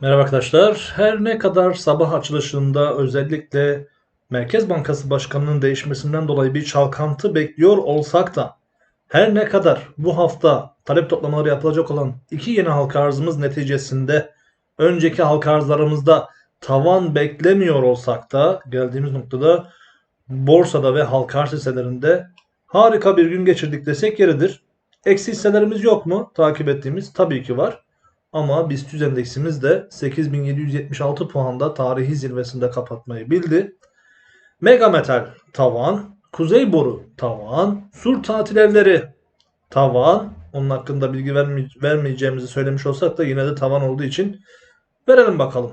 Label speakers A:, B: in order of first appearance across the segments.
A: Merhaba arkadaşlar. Her ne kadar sabah açılışında özellikle Merkez Bankası Başkanı'nın değişmesinden dolayı bir çalkantı bekliyor olsak da her ne kadar bu hafta talep toplamaları yapılacak olan iki yeni halka arzımız neticesinde önceki halka arzlarımızda tavan beklemiyor olsak da geldiğimiz noktada borsada ve halka arz hisselerinde harika bir gün geçirdik desek yeridir. Eksi hisselerimiz yok mu? Takip ettiğimiz tabii ki var. Ama BIST endeksimiz de 8776 puanda tarihi zirvesinde kapatmayı bildi. Mega Metal tavan, Kuzey Boru tavan, Sur tatil evleri tavan. Onun hakkında bilgi vermey- vermeyeceğimizi söylemiş olsak da yine de tavan olduğu için verelim bakalım.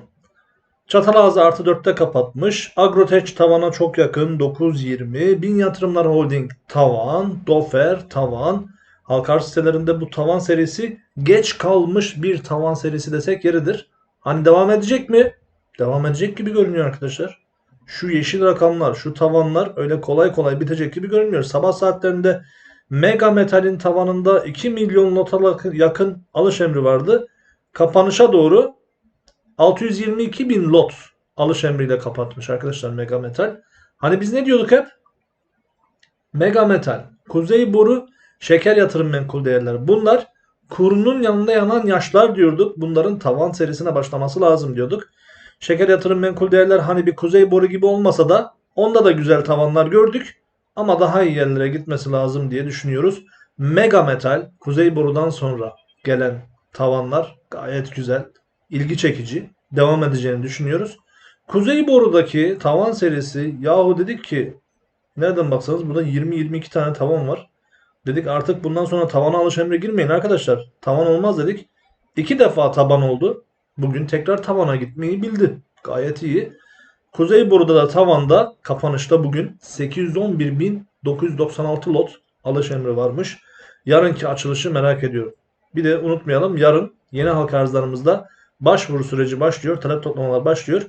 A: Çatalazı artı 4'te kapatmış. Agroteç tavana çok yakın 9.20. Bin Yatırımlar Holding tavan. Dofer tavan. Halka arz sitelerinde bu tavan serisi geç kalmış bir tavan serisi desek yeridir. Hani devam edecek mi? Devam edecek gibi görünüyor arkadaşlar. Şu yeşil rakamlar, şu tavanlar öyle kolay kolay bitecek gibi görünmüyor. Sabah saatlerinde Mega Metal'in tavanında 2 milyon nota yakın alış emri vardı. Kapanışa doğru 622 bin lot alış emriyle kapatmış arkadaşlar Mega Metal. Hani biz ne diyorduk hep? Mega Metal, Kuzey Boru, Şeker Yatırım Menkul Değerler. Bunlar kurunun yanında yanan yaşlar diyorduk. Bunların tavan serisine başlaması lazım diyorduk. Şeker Yatırım Menkul Değerler hani bir Kuzey Boru gibi olmasa da onda da güzel tavanlar gördük. Ama daha iyi yerlere gitmesi lazım diye düşünüyoruz. Mega Metal, Kuzey Boru'dan sonra gelen tavanlar gayet güzel, ilgi çekici, devam edeceğini düşünüyoruz. Kuzey Boru'daki tavan serisi yahu dedik ki nereden baksanız burada 20-22 tane tavan var. Dedik artık bundan sonra tavana alış emre girmeyin arkadaşlar. Tavan olmaz dedik. İki defa taban oldu. Bugün tekrar tavana gitmeyi bildi. Gayet iyi. Kuzey Boru'da da tavanda kapanışta bugün 811.996 lot alış emri varmış. Yarınki açılışı merak ediyorum. Bir de unutmayalım yarın yeni halka arzlarımızda başvuru süreci başlıyor. Talep toplamalar başlıyor.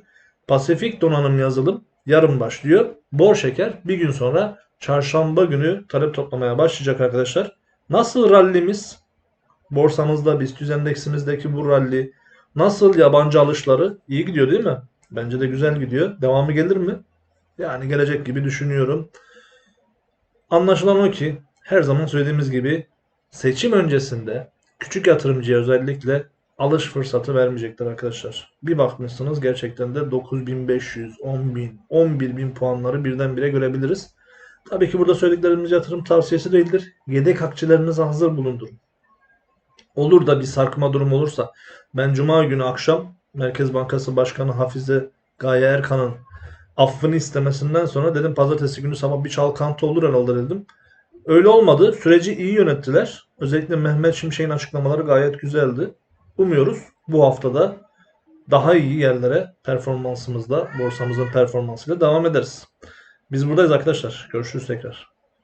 A: Pasifik donanım yazılım yarın başlıyor. Bor şeker bir gün sonra çarşamba günü talep toplamaya başlayacak arkadaşlar. Nasıl rallimiz? Borsamızda, BIST endeksimizdeki bu ralli nasıl yabancı alışları iyi gidiyor değil mi? Bence de güzel gidiyor. Devamı gelir mi? Yani gelecek gibi düşünüyorum. Anlaşılan o ki her zaman söylediğimiz gibi seçim öncesinde küçük yatırımcıya özellikle alış fırsatı vermeyecekler arkadaşlar. Bir bakmışsınız gerçekten de 9500, 10000, 11000 puanları birdenbire görebiliriz. Tabii ki burada söylediklerimiz yatırım tavsiyesi değildir. Yedek akçelerinizi hazır bulundurun. Olur da bir sarkma durumu olursa ben cuma günü akşam Merkez Bankası Başkanı Hafize Gaye Erkan'ın affını istemesinden sonra dedim pazartesi günü sabah bir çalkantı olur herhalde dedim. Öyle olmadı. Süreci iyi yönettiler. Özellikle Mehmet Şimşek'in açıklamaları gayet güzeldi. Umuyoruz bu haftada daha iyi yerlere performansımızda, borsamızın performansıyla devam ederiz. Biz buradayız arkadaşlar. Görüşürüz tekrar.